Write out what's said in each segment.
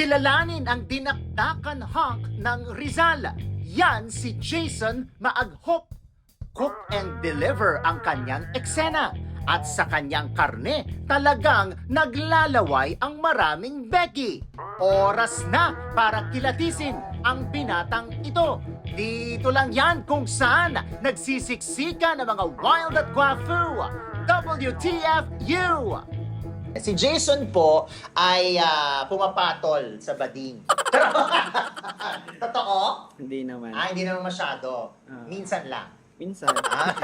Kilalanin ang dinakdakan hunk ng Rizal. Yan si Jason Maaghop. Cook and deliver ang kanyang eksena. At sa kanyang karne, talagang naglalaway ang maraming Becky. Oras na para kilatisin ang binatang ito. Dito lang yan kung saan nagsisiksika ng mga wild at guafu. WTFU! Si Jason po ay ah, pumapatol sa bading. Totoo? Hindi naman. Ah, hindi naman masyado. Ah. Minsan lang. Minsan. Ah.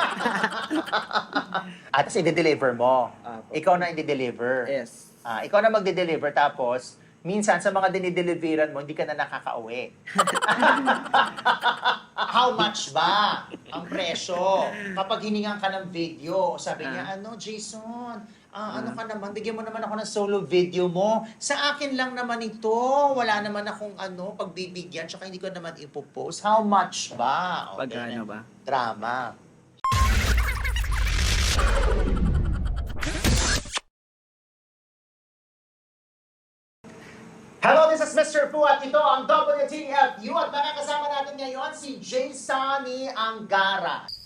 At tapos i-deliver mo. Apo. Ikaw na i-deliver. Yes. Ah, ikaw na magde-deliver tapos minsan sa mga dinideliveran mo, hindi ka na nakakauwi. How much ba ang presyo? Kapag hiningan ka ng video, sabi niya, ano, Jason, ah, ano ka naman, bigyan mo naman ako ng solo video mo. Sa akin lang naman ito. Wala naman akong ano, pagbibigyan, tsaka hindi ko naman ipopost. How much ba? O, Pagkano ba? Drama. Hello, this is Mr. Fu at ito ang WTFU at makakasama natin ngayon si Jay Sonny Angara.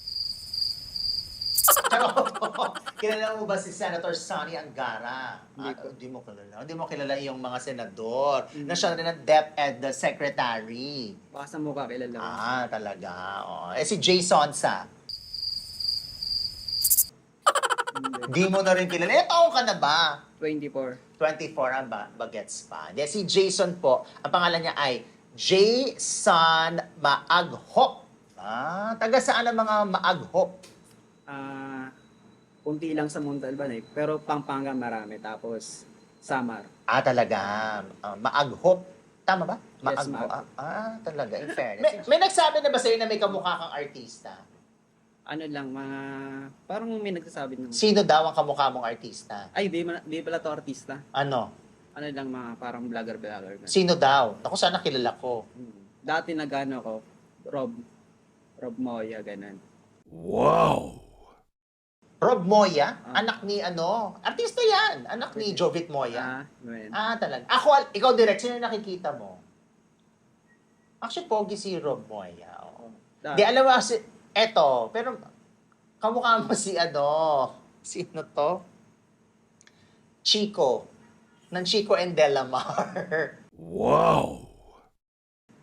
Charot! Kilala mo ba si Senator Sonny Angara? Hindi Ah, ko. Hindi mo kilala. Hindi mo kilala yung mga senador Mm. na siya rin ang DepEd Secretary. Baka sa mukha kilala ko. Ah, talaga. Oo. Eh si Jason sa. Hindi. Di mo na rin kilala. Eh, taong ka na ba? 24. 24 ang ba bagets pa. Hindi, si Jason po, ang pangalan niya ay Jason Maaghop. Ah, taga saan ang mga Maaghop? Ah, kunti lang sa Montalban eh. Pero Pampanga marami. Tapos, Samar. Ah, talaga. Ah, Maaghop. Tama ba? Yes, Maaghop. Maaghop. Ah, ah, talaga. In fairness. May, may nagsabi na ba sa'yo na may kamukha kang artista? Ano lang, mga... Parang may nagsasabi ng... Sino daw ang kamukha mong artista? Ay, di, ma- di pala to artista. Ano? Ano lang, mga parang vlogger-vlogger. Sino daw? Ako sana kilala ko. Hmm. Dati nagano ko, Rob. Rob Moya, ganun. Rob Moya, Ah. anak ni ano, artista yan, anak ni Jovit Moya. Ah, ganun. Ah, talaga. Ako, ikaw direct, sino nakikita mo? Actually, pogi si Rob Moya. Oo. Dati. Di, alam mo, si, eto, pero kamukha mo si ano, sino to? Chico. Ng Chico and Delamar.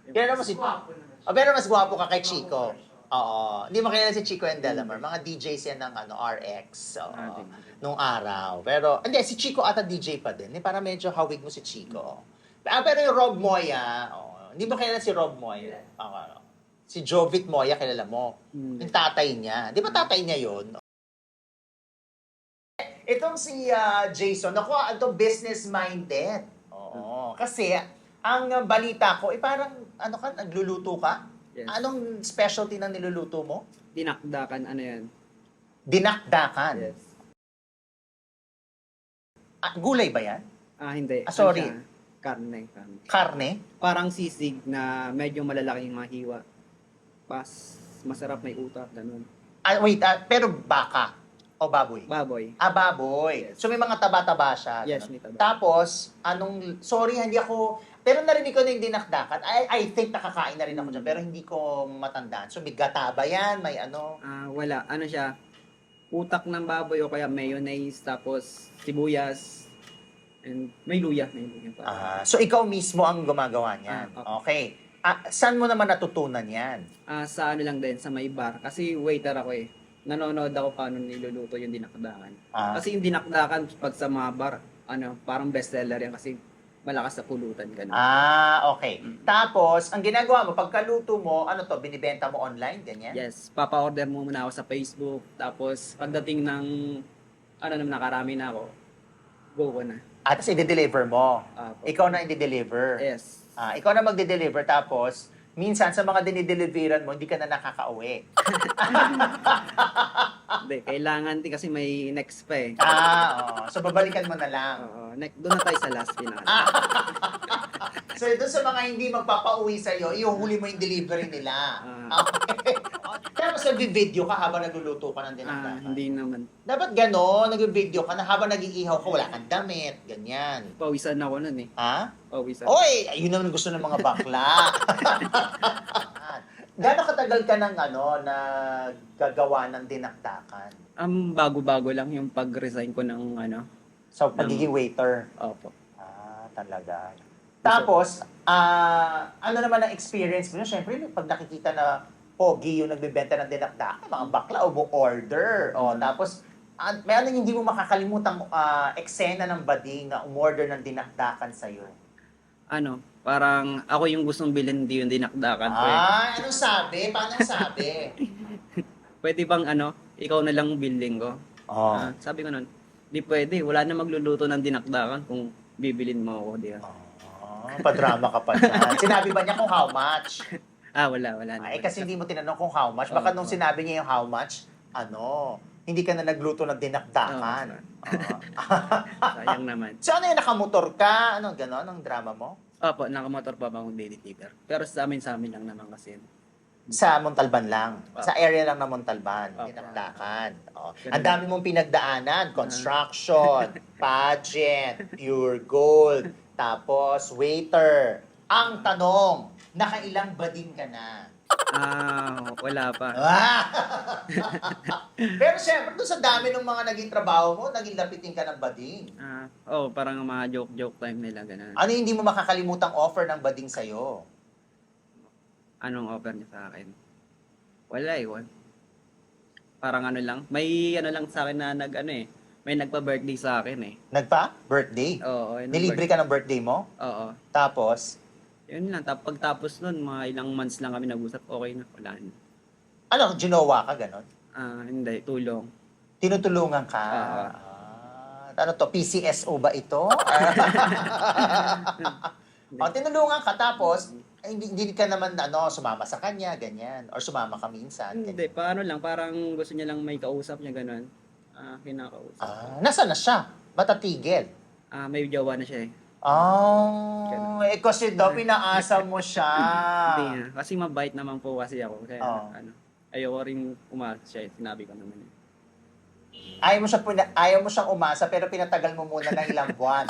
Kaya mo si... Oh, pero mas gwapo ka kay Chico. Oo. Hindi mo kilala si Chico and Delamar. Mga DJs yan ng ano, RX. Oo. Ah. Nung araw. Pero, hindi, si Chico ata DJ pa din. Eh, para medyo hawig mo si Chico. Ah, pero yung Rob Moya, oh, hindi mo kilala si Rob Moya. Ah, si Jovit Moya, kilala mo. Hmm. Yung tatay niya. Di ba tatay niya yun? Itong si ah, Jason, ako, ito business-minded. Oo. Kasi, ang ah, balita ko, eh parang, ano ka, nagluluto ka? Yes. Anong specialty ng niluluto mo? Dinakdakan, ano yan? Dinakdakan. Yes. Ah, gulay ba yan? Ah, hindi. Ah, sorry. Ano? Karne, karne. Karne? Parang sisig na medyo malalaking mahiwa. Pas, masarap may utak, ganun. Ah, wait, ah, pero baka o baboy? Baboy. Ah, baboy. Yes. So may mga taba-taba siya. Yes, may taba. Tapos, anong, sorry, hindi ako, pero narinig ko na yung dinakdakan. I, I think nakakain na rin ako dyan, pero hindi ko matandaan. So may gata ba yan? May ano? Ah, wala. Ano siya? Utak ng baboy o kaya mayonnaise, tapos sibuyas, and may luya. May luya pa. Ah, so ikaw mismo ang gumagawa niyan. Ah, okay. Ah, saan mo naman natutunan yan? Ah, sa ano lang din, sa may bar. Kasi waiter ako eh. Nanonood ako paano niluluto yung dinakdakan. Ah, Kasi yung dinakdakan, pag sa mga bar, ano, parang bestseller yan kasi malakas sa pulutan. Ganun. ah, okay. Mm. Tapos, ang ginagawa mo, pagkaluto mo, ano to, binibenta mo online, ganyan? Yes, papa-order mo muna ako sa Facebook. Tapos, pagdating ng, ano naman, nakarami na ako, go ko na. At tapos i-deliver mo. Ah, po. Ikaw na i-deliver. Yes. Ah, ikaw na magde-deliver tapos minsan sa mga dinideliveran mo, hindi ka na nakakauwi. Hindi, kailangan din kasi may next pa eh. Ah, oo. So babalikan mo na lang. Oo, next, doon na tayo sa last final. Ah. So doon sa mga hindi magpapauwi sa iyo, ihuhuli mo yung delivery nila. Ah. Okay. Tapos nag-video ka habang nagluluto ka ng Ah, dinakdakan. hindi naman. Dapat gano'n, nag-video ka na habang nag-iihaw ka, wala kang damit, ganyan. Pawisan ako nun eh. Ha? Pawisan. Oy, ayun naman gusto ng mga bakla. Gano'ng katagal ka ng ano, na gagawa ng dinakdakan? Ang bago-bago lang yung pag-resign ko ng ano. So, pagiging waiter. Opo. Ah, talaga. Tapos, ah, ano naman ang experience mo? Siyempre, pag nakikita na pogi yung nagbebenta ng dinakdakan, mga bakla o order. O, Mm. tapos, ah, may ano hindi mo makakalimutang ah, eksena ng bading na umorder ng dinakdakan sa'yo? Ano, parang ako yung gustong bilhin di yung dinakdakan ko eh. Ah, anong sabi? Paano sabi? Pwede bang ano, ikaw na lang bilhin ko? oh. Ah, sabi ko nun, di pwede. Wala na magluluto ng dinakdakan kung bibilin mo ako. Di ba? Ah, padrama ka pa dyan. Sinabi ba niya kung how much? Ah, wala, wala. Ay, naman. kasi hindi mo tinanong kung how much. Baka Oo. nung sinabi niya yung how much, ano, hindi ka na nagluto ng dinakdakan. Ah. Sayang naman. so ano yun, nakamotor ka? Ano, gano'n, ang drama mo? Opo, nakamotor pa ba akong deliver. Pero sa amin, sa amin lang naman kasi. Sa Montalban lang. Oo. Sa area lang ng Montalban. Oo. Dinakdakan. Oh. Ganun. Ang dami mong pinagdaanan. Construction, pageant, pure gold, tapos waiter. Ang tanong, nakailang bading ka na? Ah, wala pa. Pero syempre, doon sa dami ng mga naging trabaho mo, naging lapitin ka ng bading. Ah, oh, parang mga joke-joke time nila, ganun. Ano yung hindi mo makakalimutang offer ng bading sa'yo? Anong offer niya sa akin? Wala eh, wala. Parang ano lang, may ano lang sa akin na nag ano eh, may nagpa-birthday sa akin eh. Nagpa? Birthday? Oo, ang Nilibre ka ng birthday mo? Oo. Tapos, Yun lang, tap pagtapos nun, mga ilang months lang kami nag-usap, okay na, wala na. ano, ginawa ka ganon? Ah, hindi, tulong. Tinutulungan ka? Oo. Ah, ano to, PCSO ba ito? o, tinulungan ka tapos, ay, hindi, hindi ka naman ano, sumama sa kanya, ganyan. Or sumama ka minsan. Hindi, ganyan. paano lang, parang gusto niya lang may kausap niya, ganun. Ah, kinakausap. Ah, nasa na siya? Matatigil? Ah, may jowa na siya eh. Oh, eh kasi daw pinaasa mo siya. Hindi na. Kasi mabait naman po kasi ako. Kaya Oo. ano, ayoko rin umasa siya. Sinabi ko naman eh. Ayaw mo siya pina- ayaw mo siyang umasa pero pinatagal mo muna ng ilang buwan.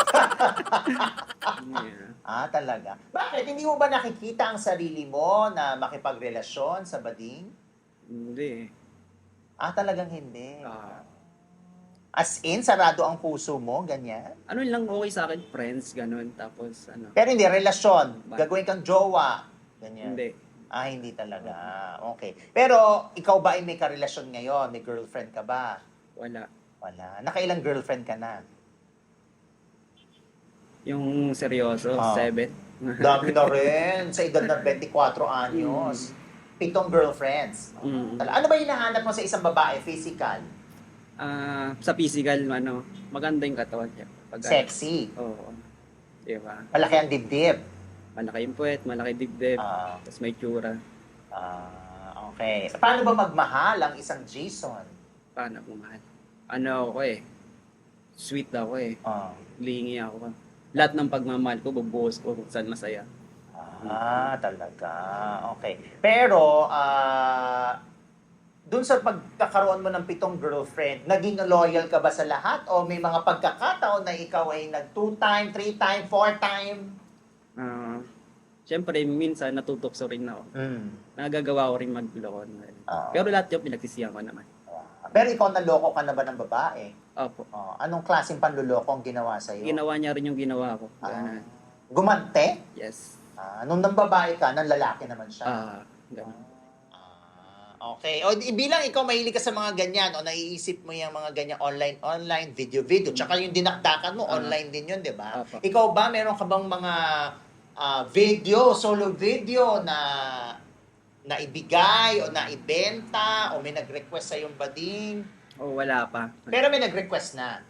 Yeah. ah, talaga. Bakit hindi mo ba nakikita ang sarili mo na makipagrelasyon sa bading? Hindi eh. Ah, talagang hindi. Ah. As in, sarado ang puso mo, ganyan. ano lang okay sa akin, friends, ganun. Tapos ano, Pero hindi, relasyon. Ba- Gagawin kang jowa. Ganyan. hindi. Ah, hindi talaga. Okay. Pero, ikaw ba ay may karelasyon ngayon? May girlfriend ka ba? Wala. Wala. Nakailang girlfriend ka na? Yung seryoso, Ah. seven. Dami na rin. Sa edad ng 24 anyos. Pitong girlfriends. Mm. Ano ba hinahanap mo sa isang babae? Physical? Ah, sa physical, ano, maganda yung katawan niya. Pag, Sexy? Oo. Diba? Malaki ang dibdib? Malaki yung puwet, malaki dibdib. Ah, Tapos may tsura. ah, okay. Paano ba magmahal ang isang Jason? Paano ko mahal? Ano ako eh. Sweet ako eh. Ah, Lingi ako. Lahat ng pagmamahal ko, bubuhos ko kung saan masaya. ah talaga. Okay. Pero, ah, dun sa pagkakaroon mo ng pitong girlfriend, naging loyal ka ba sa lahat? O may mga pagkakataon na ikaw ay nag two-time, three-time, four-time? Ah, Siyempre, minsan natutokso rin ako. Mm. Nagagawa ko rin magloko. Ah. Pero lahat yung pinagsisiyan ko naman. Pero ikaw naloko ka na ba ng babae? Opo. Oh, anong klaseng panluloko ang ginawa sa iyo? Ginawa niya rin yung ginawa ko. Ah. Ganun. Gumante? Yes. Ah, nung nang babae ka, nang lalaki naman siya. Ah, ganun. Ah, okay. O bilang ikaw mahilig ka sa mga ganyan o naiisip mo yung mga ganyan online online video video tsaka yung dinakdakan mo Ah. online din yun, 'di ba? Ikaw ba meron ka bang mga ah, video, solo video na naibigay o naibenta o may nag-request sa yung bading? Oh, wala pa. Pero may nag-request na.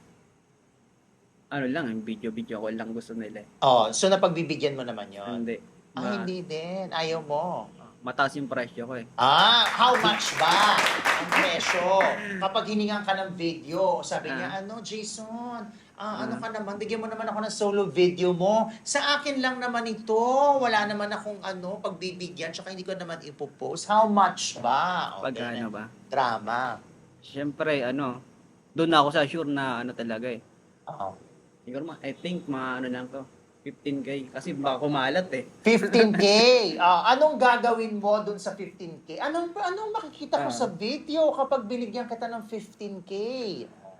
Ano lang, yung video-video ko lang gusto nila. eh. Oh, so napagbibigyan mo naman 'yon. Hindi. Ah, hindi din. Ayaw mo. Mataas yung presyo ko eh. Ah, how much ba ang presyo? Kapag hiningan ka ng video, sabi niya, Ah. ano, Jason, Ah, ano ka naman, bigyan mo naman ako ng solo video mo. Sa akin lang naman ito. Wala naman akong ano, pagbibigyan, tsaka hindi ko naman ipopost. How much ba? O, Pag ganyan. ano ba? Drama. Siyempre, ano, doon ako sa sure na ano talaga eh. Oo. Siguro, ma- I think, mga ano lang to, 15K. Kasi baka kumalat eh. 15K. Ah, anong gagawin mo dun sa 15K? Anong, anong makikita ko Ah. sa video kapag binigyan kita ng 15K?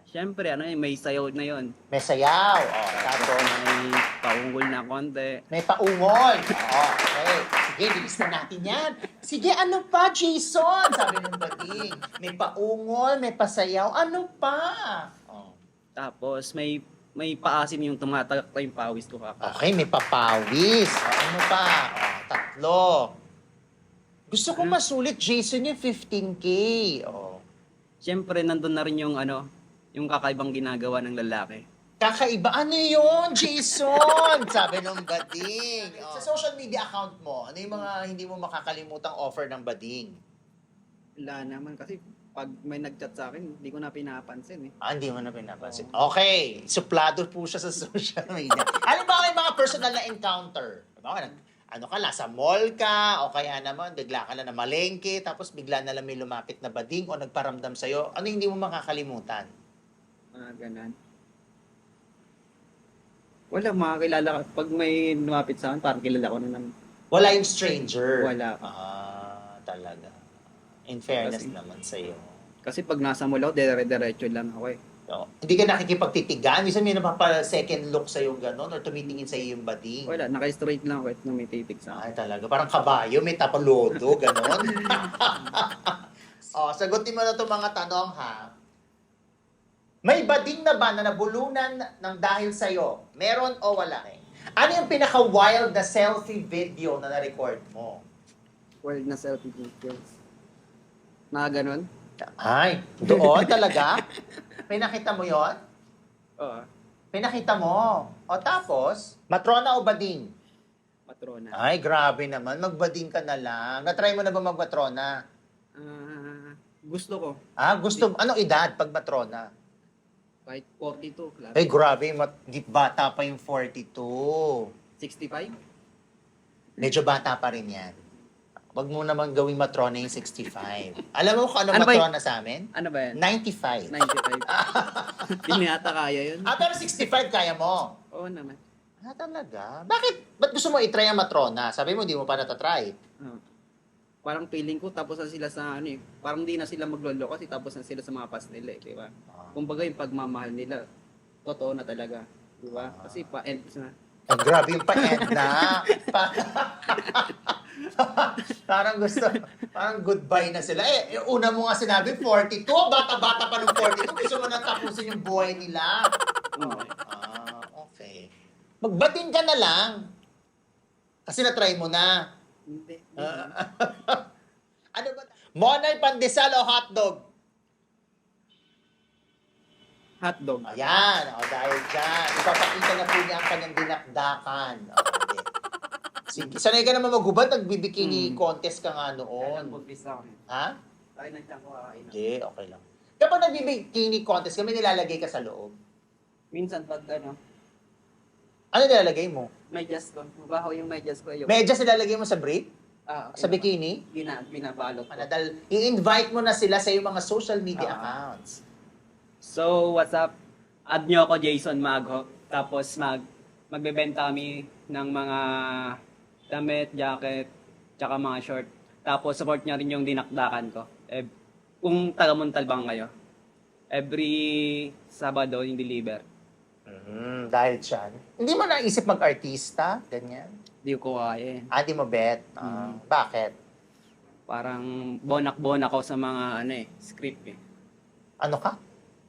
Siyempre, ano eh, may sayaw na yon May sayaw. Oh, tapos May paunggol na konti. may paungol. Oh, okay. Sige, bilis na natin yan. Sige, ano pa, Jason? Sabi ng bading. May paungol, may pasayaw. Ano pa? Oh. Tapos, may may paasim yung tumatagak na yung pawis ko kaka. Okay, may papawis. Oh, ano pa? Oh, tatlo. Gusto ko masulit, Jason, yung 15K. Oh. Siyempre, nandun na rin yung ano, yung kakaibang ginagawa ng lalaki. Kakaiba, ano yun, Jason? Sabi ng bading. Oh. Sa social media account mo, ano yung mga hindi mo makakalimutang offer ng bading? Wala naman kasi pag may nagchat sa akin, hindi ko na pinapansin eh. Ah, hindi mo na pinapansin. Okay, suplado po siya sa social media. Halimbawa, yung mga personal na encounter. Halimbawa, nag, ano ka lang, sa mall ka, o kaya naman, bigla ka lang na malengke, tapos bigla na lang may lumapit na bading o nagparamdam sa'yo. Ano yung hindi mo makakalimutan? Mga ganan. Wala, makakilala ka. Pag may lumapit sa akin, parang kilala ko na naman. Wala yung stranger. Wala. Ah, talaga. In fairness Kasi- naman sa'yo. Kasi pag nasa mall ako, dire-diretso lang ako eh. No? Hindi ka nakikipagtitigan. Minsan may napapa second look sa'yo gano'n or tumitingin sa'yo yung bading. Wala, naka-straight lang ako at numititig sa Ay, akin. talaga. Parang kabayo, may tapalodo, gano'n. oh, sagutin mo na itong mga tanong, ha? May bading na ba na nabulunan ng dahil sa'yo? Meron o wala? Ano yung pinaka-wild na selfie video na na-record mo? World na selfie videos. Mga ganon? Ay, doon talaga? Pinakita mo yon? Oo, Pinakita mo. O tapos, matrona o bading? matrona. Ay, grabe naman. Magbading ka na lang. Na-try mo na ba magmatrona? Ah, gusto ko. Ah, gusto, anong edad pag matrona? Kahit 42, class. Ay, grabe, mat, di bata pa yung 42. 65? Medyo bata pa rin yan. Wag mo naman gawing matrona yung 65. Alam mo kung ano, Ano ba matrona sa amin? Ano ba yan? 95. 95. Hindi na yata kaya yun. Ah, pero 65 kaya mo. Oo naman. Ah, talaga? Bakit? Ba't gusto mo itry ang matrona? Sabi mo, di mo pa natatry. Oo. Parang feeling ko tapos na sila sa ano eh. Parang di na sila maglolo kasi tapos na sila sa mga past nila eh, di ba? Ah. Kumbaga yung pagmamahal nila, totoo na talaga. Di ba? Kasi pa-end na. Ay, grabe yung pa-end na. Pa- parang gusto, parang goodbye na sila. Eh, una mo nga sinabi, 42. Bata-bata pa ng 42. Gusto mo na tapusin yung buhay nila. Oo. Ah, okay. Magbating ka na lang. Kasi na-try mo na. Hindi. Ah. ano ba? Monay pandesal o hotdog? Hotdog. Ayan. O, dahil dyan. Ipapakita na po niya ang kanyang dinakdakan. Okay. Sige. Sanay ka naman maghubad. Nagbibikini Hmm. contest ka nga noon. Ha? Tayo na dyan ko kakain. Hindi, okay lang. Kapag nagbibikini contest kami, nilalagay ka sa loob. Minsan pag ano, Ano nilalagay mo? medyas ko. Mabaho yung medyas ko. Yung, Medyas nilalagay mo sa brief? ah, okay Sa bikini? Bina, binabalot ko. Dahil i-invite mo na sila sa iyong mga social media Ah. accounts. So, what's up? Add nyo ako Jason Magho. Tapos mag magbebenta kami ng mga damit, jacket, tsaka mga short. Tapos support nyo rin yung dinakdakan ko. Eh, kung taga Montalbang kayo. Every Sabado yung deliver. Mm, dahil dyan. Hindi mo naisip mag-artista? Ganyan? Di ko kaya eh. Ah, di mo bet? Ah, Mm. Bakit? Parang bonak-bonak ako sa mga ano eh, script eh. Ano ka?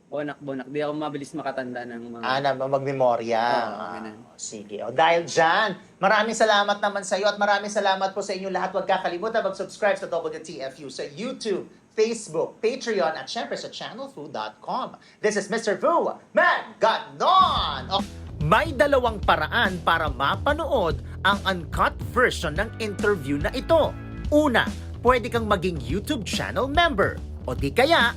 Bonak-bonak. Di ako mabilis makatanda ng mga... Ah, na magmemorya. Oo, Ah, sige. O, dahil dyan, maraming salamat naman sa iyo at maraming salamat po sa inyo lahat. Huwag kakalimutan mag-subscribe sa WTFU sa YouTube, Facebook, Patreon, at syempre sa channelfu.com. This is Mr. Fu. Man, ganon! O, may dalawang paraan para mapanood ang uncut version ng interview na ito. Una, pwede kang maging YouTube channel member. O di kaya,